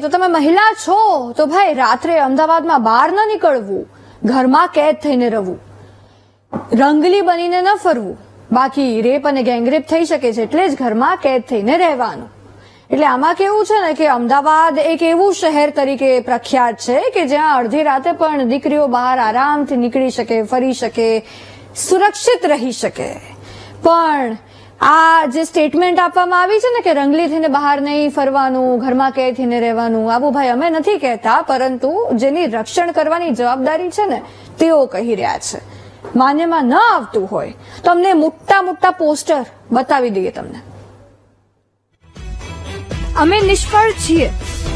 તો તમે મહિલા છો, તો ભાઈ રાત્રે અમદાવાદમાં બહાર ન નીકળવું. ઘરમાં કેદ થઈને રહેવું. રંગલી બનીને ન ફરવું. બાકી રેપ અને ગેંગરેપ થઈ શકે છે એટલે જ ઘરમાં કેદ થઈને રહેવાનું. એટલે આમાં કેવું છે ને કે અમદાવાદ એક એવું શહેર તરીકે પ્રખ્યાત છે કે જ્યાં અડધી રાતે પણ દીકરીઓ બહાર આરામથી નીકળી શકે, ફરી શકે, સુરક્ષિત રહી શકે. પણ આ જે સ્ટેટમેન્ટ આપવામાં આવી છે ને કે રંગલી થઈને બહાર નહીં ફરવાનું, ઘરમાં કે થઈને રહેવાનું, આવું ભાઈ અમે નથી કહેતા, પરંતુ જેની રક્ષણ કરવાની જવાબદારી છે ને, તેઓ કહી રહ્યા છે. માન્યમાં ન આવતું હોય, તો અમને મોટા મોટા પોસ્ટર બતાવી દઈએ તમને. અમે નિષ્ફળ છીએ,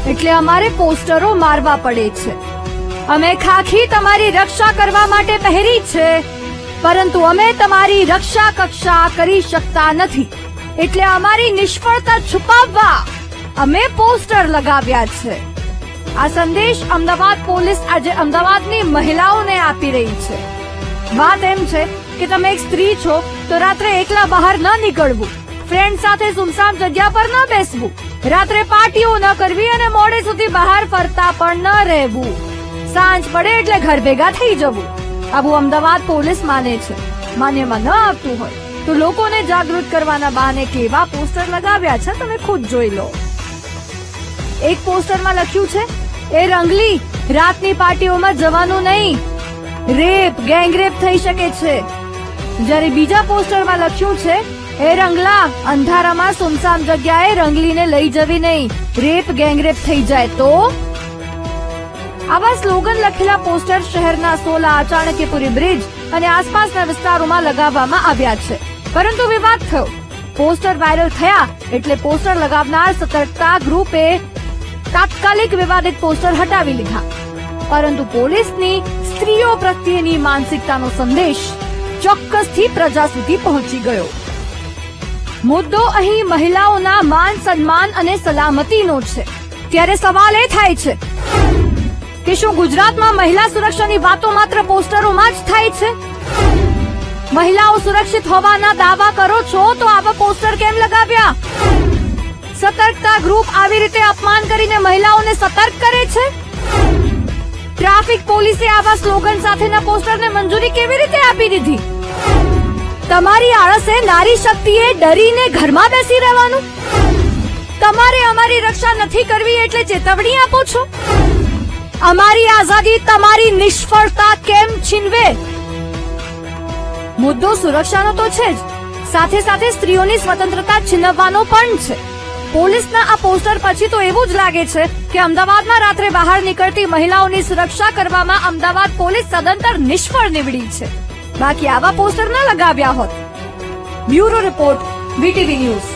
એટલે અમારે પોસ્ટરો મારવા પડે છે. અમે ખાખી તમારી રક્ષા કરવા માટે પહેરી છે. પરંતુ અમે તમારી રક્ષા કક્ષા કરી શકતા નથી. એટલે અમારી નિષ્ફળતા છુપાવવા અમે પોસ્ટર લગાવ્યા છે. આ સંદેશ અમદાવાદ પોલીસ આજે અમદાવાદની મહિલાઓને આપી રહી છે. વાત એમ છે કે તમે એક સ્ત્રી છો, તો રાત્રે એકલા બહાર ન નીકળવું. ફ્રેન્ડ સાથે સુમસામ જગ્યા પર ન બેસવું. રાત્રે પાર્ટીઓ ન કરવી અને મોડે સુધી બહાર ફરતા પણ ન રહેવું. સાંજ પડે એટલે ઘર ભેગા થઈ જવું. આવું અમદાવાદ પોલીસ માને છે. માન્યમાં ન આવતું હોય તો લોકોને જાગૃત કરવાના બહાને કેવા પોસ્ટર લગાવ્યા છે તમે ખુદ જોઈ લો. એક પોસ્ટરમાં લખ્યું છે, એ રંગલી, રાતની પાર્ટીઓમાં જવાનું નહીં. રેપ, ગેંગરેપ થઈ શકે છે. જ્યારે બીજા પોસ્ટરમાં લખ્યું છે, એ રંગલા, અંધારામાં સુમસામ જગ્યાએ રંગલીને લઈ જવી નહીં. રેપ, ગેંગરેપ થઈ જાય તો આવા સ્લોગન લખેલા પોસ્ટર શહેરના સોલા ચાણક્યપુરી બ્રિજ અને આસપાસના વિસ્તારોમાં લગાવવામાં આવ્યા છે. પરંતુ વિવાદ થયો. પોસ્ટર વાયરલ થયા એટલે પોસ્ટર લગાવનાર સતર્કતા ગ્રુપે તાત્કાલિક વિવાદિત પોસ્ટર હટાવી લીધા. પરંતુ પોલીસની સ્ત્રીઓ પ્રત્યેની માનસિકતાનો સંદેશ ચોક્કસથી પ્રજા સુધી પહોંચી ગયો. મુદ્દો અહીં મહિલાઓના માન સન્માન અને સલામતીનો છે. ત્યારે સવાલ એ થાય છે કે શું ગુજરાતમાં મહિલા સુરક્ષાની વાતો માત્ર પોસ્ટરોમાં જ થાય છે? મહિલાઓ સુરક્ષિત હોવાના દાવા કરો છો તો આવા પોસ્ટર કેમ લગાવ્યા? સતર્કતા ગ્રુપ આવી રીતે અપમાન કરીને મહિલાઓને સતર્ક કરે છે? ટ્રાફિક પોલીસે આવા સ્લોગન સાથેના પોસ્ટરને મંજૂરી કેવી રીતે આપી દીધી? તમારી આળસે નારી શક્તિએ ડરીને ઘરમાં બેસી રહેવાનું? તમારે અમારી રક્ષા નથી કરવી એટલે ચેતવણી આપો છો? અમારી આઝાદી તમારી નિષ્ફળતા કેમ છીનવે? મુદ્દો સુરક્ષાનો તો છે જ. સાથે સાથે સ્ત્રીઓની સ્વતંત્રતા છીનવવાનો પણ છે. પોલીસના આ પોસ્ટર પછી તો એવું જ લાગે છે કે અમદાવાદમાં રાત્રે બહાર નીકળતી મહિલાઓની સુરક્ષા કરવામાં અમદાવાદ પોલીસ સદંતર નિષ્ફળ નીવડી છે. બાકી આવા પોસ્ટર ન લગાવ્યા હોત. Bureau report BTV news.